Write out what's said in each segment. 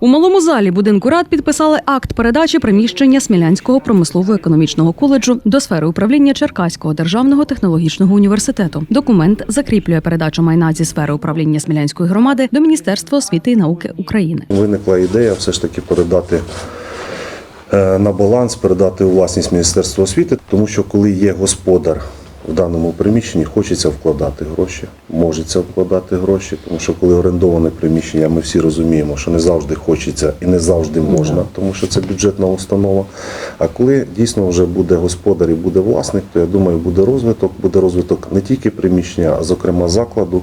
У малому залі будинку рад підписали акт передачі приміщення Смілянського промислово-економічного коледжу до сфери управління Черкаського державного технологічного університету. Документ закріплює передачу майна зі сфери управління Смілянської громади до Міністерства освіти і науки України. Виникла ідея все ж таки передати е, на баланс, передати у власність Міністерства освіти, тому що коли є господар в даному приміщенні, хочеться вкладати гроші, можеться вкладати гроші, тому що коли орендоване приміщення, ми всі розуміємо, що не завжди хочеться і не завжди можна, тому що це бюджетна установа. А коли дійсно вже буде господар і буде власник, то я думаю, буде розвиток, буде розвиток не тільки приміщення, а зокрема закладу.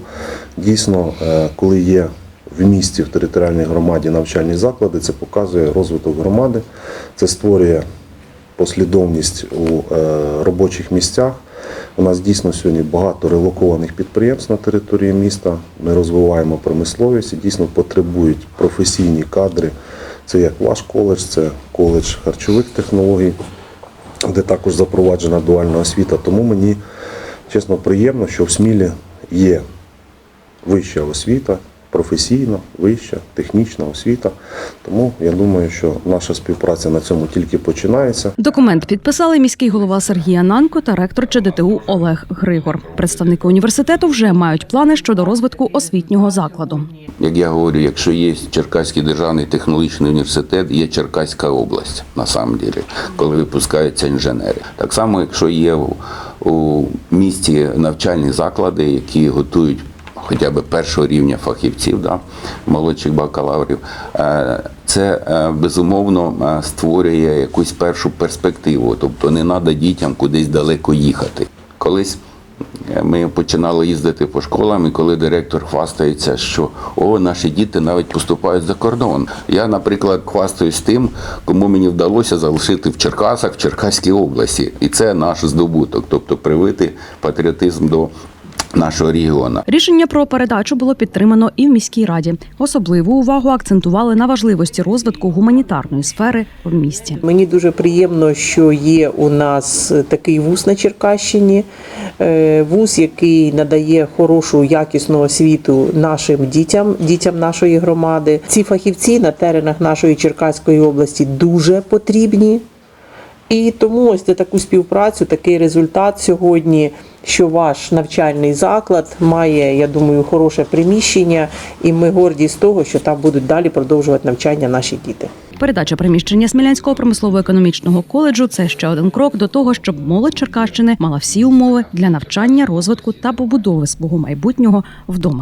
Дійсно, е, коли є в місті, в територіальній громаді навчальні заклади, це показує розвиток громади, це створює послідовність у е, робочих місцях. У нас дійсно сьогодні багато релокованих підприємств на території міста. Ми розвиваємо промисловість і дійсно потребують професійні кадри. Це як ваш коледж, це коледж харчових технологій, де також запроваджена дуальна освіта. Тому мені чесно приємно, що в Смілі є вища освіта, професійна, вища, технічна освіта. Тому я думаю, що наша співпраця на цьому тільки починається. Документ підписали міський голова Сергій Ананко та ректор ЧДТУ Олег Григор. Представники університету вже мають плани щодо розвитку освітнього закладу. Як я говорю, якщо є Черкаський державний технологічний університет, є Черкаська область на самом деле, коли випускаються інженери. Так само, якщо є у, у місті навчальні заклади, які готують хоча б першого рівня фахівців, да, молодших бакалаврів, е, це е, безумовно е, створює якусь першу перспективу. Тобто не треба дітям кудись далеко їхати. Колись ми починали їздити по школам, і коли директор хвастається, що о, наші діти навіть поступають за кордон. Я, наприклад, хвастаюсь тим, кому мені вдалося залишити в Черкасах, в Черкаській області, і це наш здобуток, тобто привити патріотизм до нашого регіону. Рішення про передачу було підтримано і в міській раді. Особливу увагу акцентували на важливості розвитку гуманітарної сфери в місті. Мені дуже приємно, що є у нас такий вуз на Черкащині, е, вуз, який надає хорошу якісну освіту нашим дітям, дітям нашої громади. Ці фахівці на теренах нашої Черкаської області дуже потрібні. І тому ось таку співпрацю, такий результат сьогодні, що ваш навчальний заклад має, я думаю, хороше приміщення, і ми горді з того, що там будуть далі продовжувати навчання наші діти. Передача приміщення Смілянського промислово-економічного коледжу це ще один крок до того, щоб молодь Черкащини мала всі умови для навчання, розвитку та побудови свого майбутнього вдома.